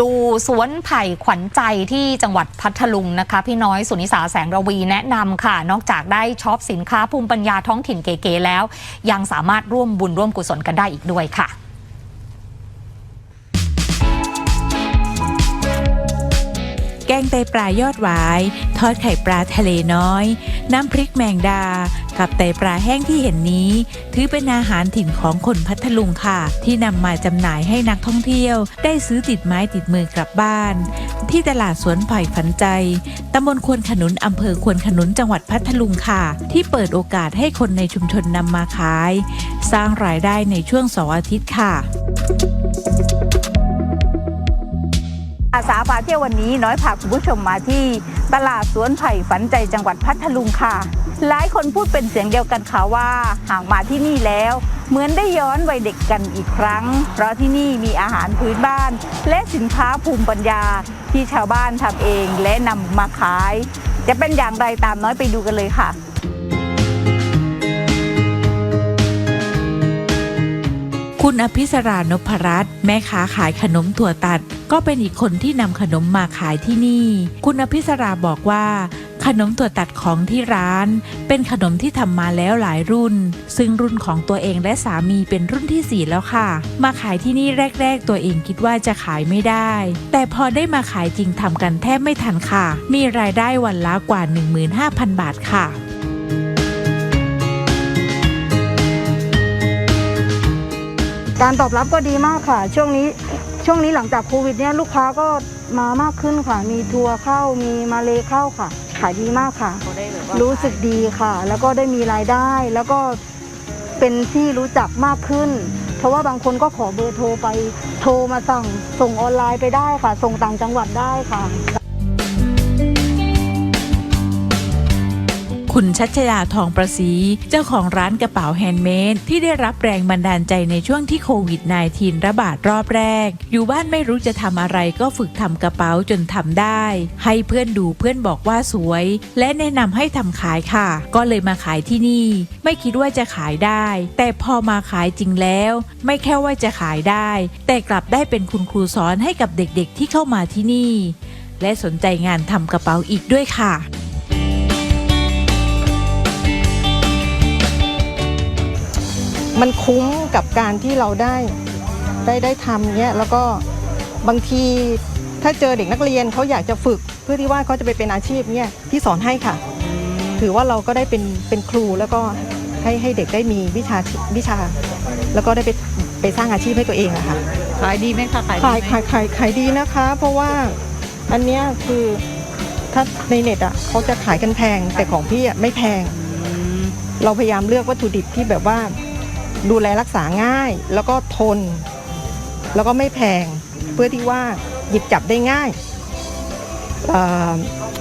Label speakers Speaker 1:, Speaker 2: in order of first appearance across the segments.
Speaker 1: ดูสวนไผ่ขวัญใจที่จังหวัดพัทลุงนะคะ พี่น้อยสุนิสาแสงระวีแนะนำค่ะ นอกจากได้ช็อปสินค้าภูมิปัญญาท้องถิ่นเก๋ๆแล้ว ยังสามารถร่วมบุญร่วมกุศลกันได้อีกด้วยค่ะ
Speaker 2: แกงไตปลายอดหวาย ทอดไข่ปลาทะเลน้อย น้ำพริกแมงดา กับไตปลาแห้งที่เห็นนี้ ถือเป็นอาหารถิ่นของคนพัทลุงค่ะ ที่นำมาจำหน่ายให้นักท่องเที่ยว ได้ซื้อติดไม้ติดมือกลับบ้าน ที่ตลาดสวนไผ่ฝันใจตำบลควนขนุนอำเภอควนขนุนจังหวัดพัทลุงค่ะ ที่เปิดโอกาสให้คนในชุมชนนำมาขาย สร้างรายได้ในช่วงเสาร์อาทิตย์ค่ะ
Speaker 3: อาสาพาเที่ยววันนี้น้อยพาคุณผู้ชมมาที่ตลาดสวนไผ่ฝันใจจังหวัดพัทลุงค่ะ หลายคนพูดเป็นเสียงเดียวกันค่ะว่าหากมาที่นี่แล้ว เหมือนได้ย้อนวัยเด็กกันอีกครั้ง เพราะที่นี่มีอาหารพื้นบ้าน และสินค้าภูมิปัญญาที่ชาวบ้านทำเองและนำมาขาย จะเป็นอย่างไรตามน้อยไปดูกันเลยค่ะ
Speaker 2: คุณอภิสรานพรัตน์แม่ค้าขายขนมถั่วตัด ก็เป็นอีกคนที่นำขนมมาขายที่นี่ คุณอภิสราบอกว่า ขนมถั่วตัดของที่ร้าน เป็นขนมที่ทำมาแล้วหลายรุ่น ซึ่งรุ่นของตัวเองและสามีเป็นรุ่นที่ 4 แล้วค่ะ มาขายที่นี่แรก ๆ ตัวเองคิดว่าจะขายไม่ได้ แต่พอได้มาขายจริงทำกันแทบไม่ทันค่ะ มีรายได้วันละกว่า 15,000 บาทค่ะ
Speaker 4: การตอบรับก็ดีมากค่ะ ช่วงนี้ช่วงนี้หลังจากโควิดเนี่ยลูกค้าก็มามากขึ้นค่ะ มีทัวร์เข้ามีมาเลเข้าค่ะ ขายดีมากค่ะรู้สึกดีค่ะ แล้วก็ได้มีรายได้ แล้วก็เป็นที่รู้จักมากขึ้น เพราะว่าบางคนก็ขอเบอร์โทรไปโทรมาสั่งส่งออนไลน์ไปได้ค่ะ ส่งต่างจังหวัดได้ค่ะ
Speaker 2: คุณชัชยาทองประสีเจ้าของร้านกระเป๋าแฮนด์เมดที่ได้รับแรงบันดาลใจในช่วงที่โควิด -19 ระบาดรอบแรก อยู่บ้านไม่รู้จะทำอะไรก็ฝึกทำกระเป๋าจนทำได้ ให้เพื่อนดูเพื่อนบอกว่าสวย และแนะนำให้ทำขายค่ะ ก็เลยมาขายที่นี่ ไม่คิดว่าจะขายได้ แต่พอมาขายจริงแล้ว ไม่แค่ว่าจะขายได้ แต่กลับได้เป็นคุณครูสอนให้กับเด็กๆที่เข้ามาที่นี่ และสนใจงานทำกระเป๋าอีกด้วยค่ะ
Speaker 5: มันคุ้มกับการที่เราได้ได้ได้ทำเนี้ยแล้วก็บางทีถ้าเจอเด็กนักเรียนเขาอยากจะฝึก เพื่อที่ว่าเขาจะไปเป็นอาชีพเนี้ยที่สอนให้ค่ะ ถือว่าเราก็ได้เป็นเป็นครูแล้วก็ให้ให้เด็กได้มีวิชาวิชา แล้วก็ได้ไปไปสร้างอาชีพให้ตัวเองอะค่ะ
Speaker 3: ขายดีไหมคะขาย
Speaker 5: ขายขายขายขายดีนะคะ เพราะว่าอันเนี้ยคือถ้าในเน็ตอะเขาจะขายกันแพงแต่ของพี่อะไม่แพง เราพยายามเลือกวัตถุดิบที่แบบว่า ดูแลรักษาง่ายแล้วก็ทน แล้วก็ไม่แพงเพื่อที่ว่าหยิบจับได้ง่าย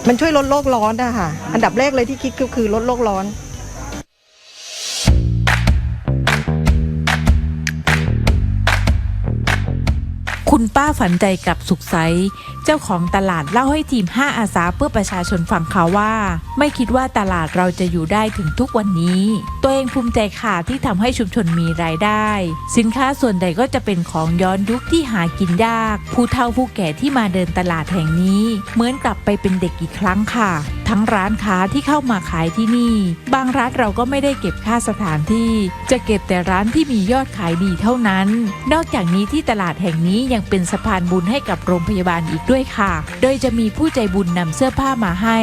Speaker 5: มันช่วยลดโลกร้อนนะคะอันดับแรกเลยที่คิดก็คือลดโลกร้อน
Speaker 2: คุณป้าฝันใจกับสุขใส เจ้าของตลาดเล่าให้ทีม 5 อาสาเพื่อประชาชนฟังค่ะว่า ไม่คิดว่าตลาดเราจะอยู่ได้ถึงทุกวันนี้ ตัวเองภูมิใจค่ะที่ทำให้ชุมชนมีรายได้ สินค้าส่วนใหญ่ก็จะเป็นของย้อนยุคที่หากินยาก ผู้เฒ่าผู้แก่ที่มาเดินตลาดแห่งนี้ เหมือนกลับไปเป็นเด็กอีกครั้งค่ะ ทั้งร้านค้าที่เข้ามาขายที่นี่ บางร้านเราก็ไม่ได้เก็บค่าสถานที่ จะเก็บแต่ร้านที่มียอดขายดีเท่านั้น นอกจากนี้ที่ตลาดแห่งนี้ยังเป็นสะพานบุญให้กับโรงพยาบาลอีกด้วยค่ะ โดยจะมีผู้ใจบุญนำเสื้อผ้ามาให้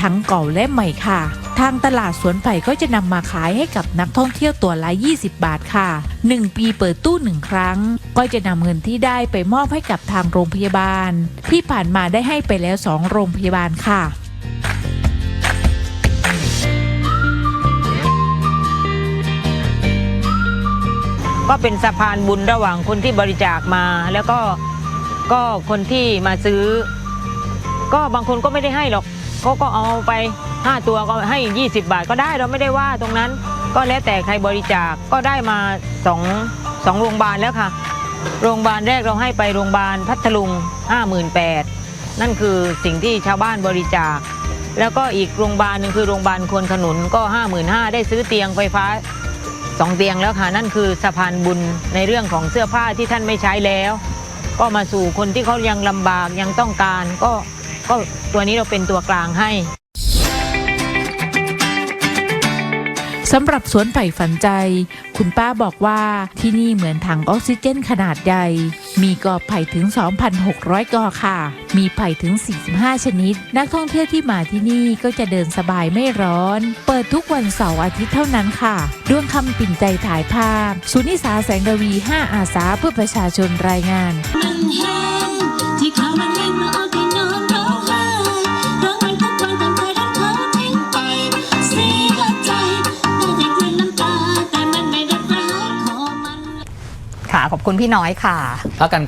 Speaker 2: ทั้งเก่าและใหม่ค่ะ ทางตลาดสวนไผ่ก็จะนำมาขายให้กับนักท่องเที่ยวตัวละ 20 บาทค่ะ 1 ปีเปิดตู้หนึ่งครั้ง ก็จะนำเงินที่ได้ไปมอบให้กับทางโรงพยาบาล ที่ผ่านมาได้ให้ไปแล้ว 2 โรงพยาบาลค่ะ
Speaker 6: ก็เป็นสะพานบุญระหว่างคนที่บริจาคมา แล้วก็ก็คนที่มาซื้อ ก็บางคนก็ไม่ได้ให้หรอกเขาก็เอาไป 5 ตัวก็ให้ 20 บาทก็ได้เราไม่ได้ว่าตรงนั้นก็แล้วแต่ใครบริจาคก็ได้มาสองสองโรงพยาบาลแล้วค่ะ โรงพยาบาลแรกเราให้ไปโรงพยาบาลพัทลุง 58,000นั่นคือสิ่งที่ชาวบ้านบริจาค แล้วก็อีกโรงพยาบาลหนึ่งคือโรงพยาบาลควนขนุนก็ 55,000ได้ซื้อเตียงไฟฟ้า สองเตียงแล้วค่ะนั่นคือสะพานบุญในเรื่องของเสื้อผ้าที่ท่านไม่ใช้แล้ว ก็มาสู่คนที่เขายังลำบากยังต้องการ ก็ก็ตัวนี้เราเป็นตัวกลางให้
Speaker 2: สำหรับสวนไผ่ฝันใจ คุณป้าบอกว่าที่นี่เหมือนถังออกซิเจนขนาดใหญ่ มีกอไผ่ถึง 2,600 กอค่ะ มีไผ่ถึง 45 ชนิด นักท่องเที่ยวที่มาที่นี่ก็จะเดินสบายไม่ร้อน เปิดทุกวันเสาร์อาทิตย์เท่านั้นค่ะดวงคำปิ่นใจถ่ายภาพ สุนิสาแสงระวี 5 อาสาเพื่อประชาชนรายงาน
Speaker 1: ขอบคุณพี่น้อยค่ะ
Speaker 7: พักกัน